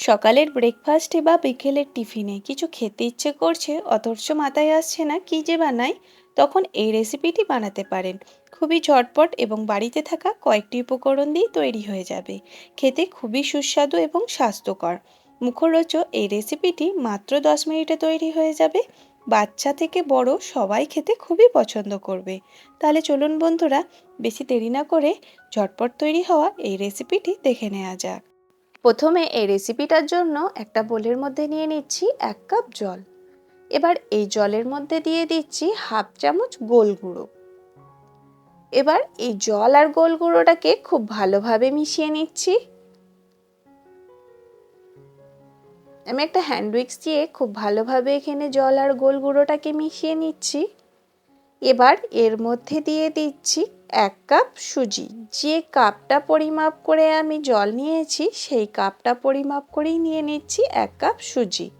সকালের ব্রেকফাস্টে বা বিকেলের টিফিনে কিছু খেতে ইচ্ছে করছে, অথচ মাথায় আসছে না কী যে বানাই, তখন এই রেসিপিটি বানাতে পারেন। খুবই ঝটপট এবং বাড়িতে থাকা কয়েকটি উপকরণ দিয়ে তৈরি হয়ে যাবে। খেতে খুবই সুস্বাদু এবং স্বাস্থ্যকর। মুখরোচ এই রেসিপিটি মাত্র দশ মিনিটে তৈরি হয়ে যাবে। বাচ্চা থেকে বড় সবাই খেতে খুবই পছন্দ করবে। তাহলে চলুন বন্ধুরা, বেশি দেরি না করে ঝটপট তৈরি হওয়া এই রেসিপিটি দেখে নেওয়া যাক। প্রথমে এই রেসিপিটার জন্য একটা বোলের মধ্যে নিয়ে নিচ্ছি এক কাপ জল। এবার এই জলের মধ্যে দিয়ে দিচ্ছি হাফ চামচ গোল গুঁড়ো। এবার এই জল আর গোল গুঁড়োটাকে খুব ভালোভাবে মিশিয়ে নিচ্ছি। আমি একটা হ্যান্ড উইক্স দিয়ে খুব ভালোভাবে এখানে জল আর গোল গুঁড়োটাকে মিশিয়ে নিচ্ছি। এবার এর মধ্যে দিয়ে দিচ্ছি এক কাপ সুজি। যে কাপটা পরিমাপ করে আমি জল নিয়েছি, সেই কাপটা পরিমাপ করেই নিয়ে নিচ্ছি এক কাপ সুজি।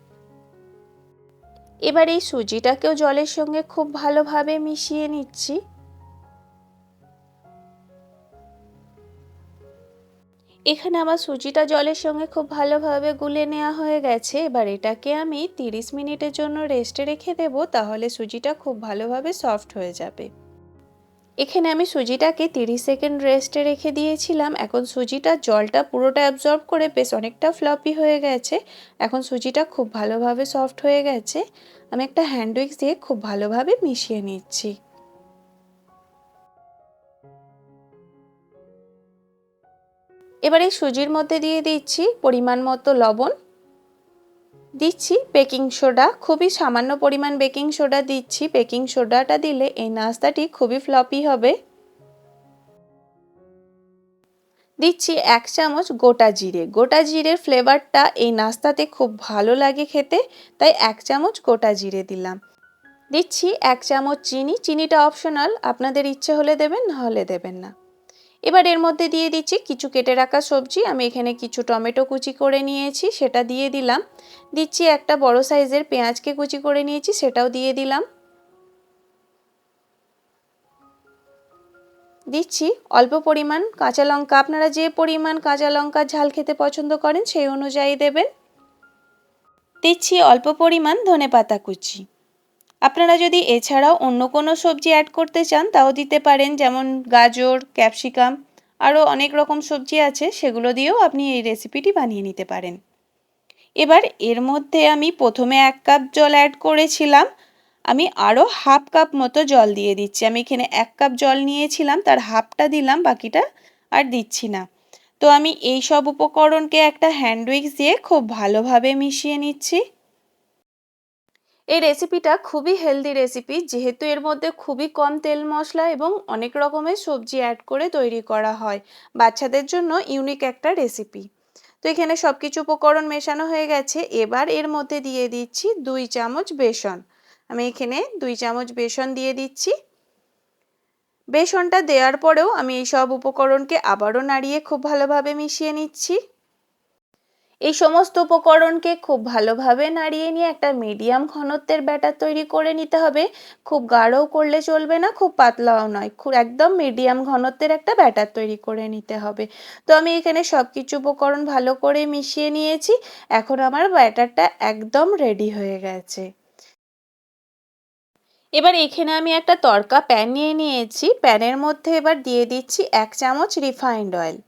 এবার এই সুজিটাকেও জলের সঙ্গে খুব ভালোভাবে মিশিয়ে নিচ্ছি। এখানে আমার সুজিটা জলের সঙ্গে খুব ভালোভাবে গুলে নেওয়া হয়ে গেছে। এবার এটাকে আমি 30 মিনিটের জন্য রেস্টে রেখে দেব, তাহলে সুজিটা খুব ভালোভাবে সফট হয়ে যাবে। এখানে আমি সুজিটাকে 30 সেকেন্ড রেস্টে রেখে দিয়েছিলাম। এখন সুজিটা জলটা পুরোটা অ্যাবজর্ব করে বেশ অনেকটা ফ্লপি হয়ে গেছে। এখন সুজিটা খুব ভালোভাবে সফট হয়ে গেছে। আমি একটা হ্যান্ড উইক্স দিয়ে খুব ভালোভাবে মিশিয়ে নিচ্ছি। এবার এই সুজির মধ্যে দিয়ে দিচ্ছি পরিমাণ মতো লবণ। দিচ্ছি বেকিং সোডা, খুবই সামান্য পরিমাণ বেকিং সোডা দিচ্ছি। বেকিং সোডাটা দিলে এই নাস্তাটি খুবই ফ্লপি হবে। দিচ্ছি এক চামচ গোটা জিরে। গোটা জিরের ফ্লেভারটা এই নাস্তাতে খুব ভালো লাগে খেতে, তাই এক চামচ গোটা জিরে দিলাম। দিচ্ছি এক চামচ চিনি। চিনিটা অপশনাল। আপনাদের ইচ্ছে হলে দেবেন, না হলে দেবেন না। এবার এর মধ্যে দিয়ে দিচ্ছি কিছু কেটে রাখা সবজি। আমি এখানে কিছু টমেটো কুচি করে নিয়েছি, সেটা দিয়ে দিলাম। দিচ্ছি একটা বড় সাইজের পেঁয়াজকে কুচি করে নিয়েছি, সেটাও দিয়ে দিলাম। দিচ্ছি অল্প পরিমাণ কাঁচা লঙ্কা। আপনারা যে পরিমাণ কাঁচা লঙ্কার ঝাল খেতে পছন্দ করেন, সেই অনুযায়ী দেবেন। দিচ্ছি অল্প পরিমাণ ধনে পাতা কুচি। আপনারা যদি এছাড়াও অন্য কোনো সবজি অ্যাড করতে চান, তাও দিতে পারেন। যেমন গাজর ক্যাপসিকাম আরও অনেক রকম সবজি আছে, সেগুলো দিয়েও আপনি এই রেসিপিটি বানিয়ে নিতে পারেন। এবার এর মধ্যে আমি প্রথমে এক কাপ জল অ্যাড করেছিলাম। আমি আরও হাফ কাপ মতো জল দিয়ে দিচ্ছি। আমি এখানে এক কাপ জল নিয়েছিলাম, তার হাফটা দিলাম, বাকিটা আর দিচ্ছি না। তো আমি এই সব উপকরণকে একটা হ্যান্ড উইক্স দিয়ে খুব ভালোভাবে মিশিয়ে নিচ্ছি। এই রেসিপিটা খুবই হেলদি রেসিপি যেহেতু এর মধ্যে খুবই কম তেল মশলা এবং অনেক রকমের সবজি অ্যাড করে তৈরি করা হয়। বাচ্চাদের জন্য ইউনিক একটা রেসিপি তো এখানে সব কিছু উপকরণ মেশানো হয়ে গেছে। এবার এর মধ্যে দিয়ে দিচ্ছি দুই চামচ বেসন। আমি এখানে দুই চামচ বেসন দিয়ে দিচ্ছি। বেসনটা দেওয়ার পরেও আমি এই সব উপকরণকে আবারও নাড়িয়ে খুব ভালোভাবে মিশিয়ে নিচ্ছি। এই সমস্ত উপকরণকে খুব ভালোভাবে নাড়িয়ে নিয়ে একটা মিডিয়াম ঘনত্বের ব্যাটার তৈরি করে নিতে হবে। খুব গাঢ়ও করলে চলবে না, খুব পাতলাও নয়। খুব একদম মিডিয়াম ঘনত্বের একটা ব্যাটার তৈরি করে নিতে হবে। তো আমি এখানে সব কিছু উপকরণ ভালো করে মিশিয়ে নিয়েছি। এখন আমার ব্যাটারটা একদম রেডি হয়ে গেছে। এবার এখানে আমি একটা তরকা প্যান নিয়ে নিয়েছি। প্যানের মধ্যে এবার দিয়ে দিচ্ছি এক চামচ রিফাইন্ড অয়েল।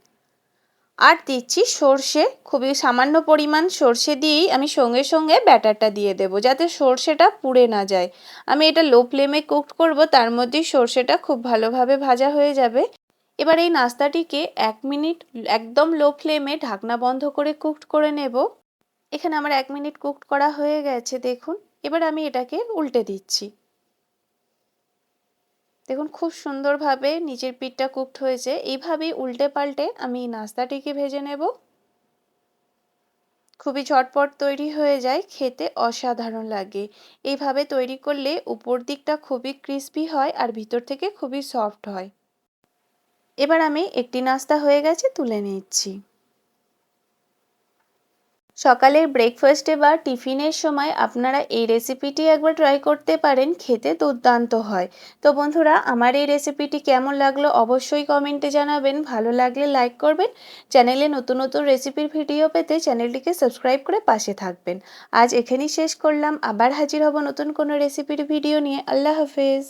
আর দিচ্ছি সর্ষে, খুবই সামান্য পরিমাণ সর্ষে দিয়েই আমি সঙ্গে সঙ্গে ব্যাটারটা দিয়ে দেবো, যাতে সর্ষেটা পুড়ে না যায়। আমি এটা লো ফ্লেমে কুক করব, তার মধ্যেই সর্ষেটা খুব ভালোভাবে ভাজা হয়ে যাবে। এবার এই নাস্তাটিকে এক মিনিট একদম লো ফ্লেমে ঢাকনা বন্ধ করে কুকড করে নেব। এখানে আমার এক মিনিট কুকড করা হয়ে গেছে, দেখুন। এবার আমি এটাকে উল্টে দিচ্ছি। দেখুন, খুব সুন্দরভাবে নিচের পিঠটা কুকড হয়েছে। এইভাবেই উল্টে পাল্টে আমি নাস্তাটিকে ভেজে নেব। খুবই ঝটপট তৈরি হয়ে যায়, খেতে অসাধারণ লাগে। এইভাবে তৈরি করলে উপর দিকটা খুবই ক্রিস্পি হয় আর ভিতর থেকে খুবই সফট হয়। এবার আমি একটি নাস্তা হয়ে গেছে, তুলে নিচ্ছি। সকালের ব্রেকফাস্টে বা টিফিনের সময় আপনারা এই রেসিপিটি একবার ট্রাই করতে পারেন, খেতে দুর্দান্ত হয়। তো বন্ধুরা, আমার এই রেসিপিটি কেমন লাগল অবশ্যই কমেন্টে জানাবেন। ভালো লাগলে লাইক করবেন। চ্যানেলে নতুন নতুন রেসিপির ভিডিও পেতে চ্যানেলটিকে সাবস্ক্রাইব করে পাশে থাকবেন। আজ এখানেই শেষ করলাম। আবার হাজির হব নতুন কোনো রেসিপির ভিডিও নিয়ে। আল্লাহ হাফেজ।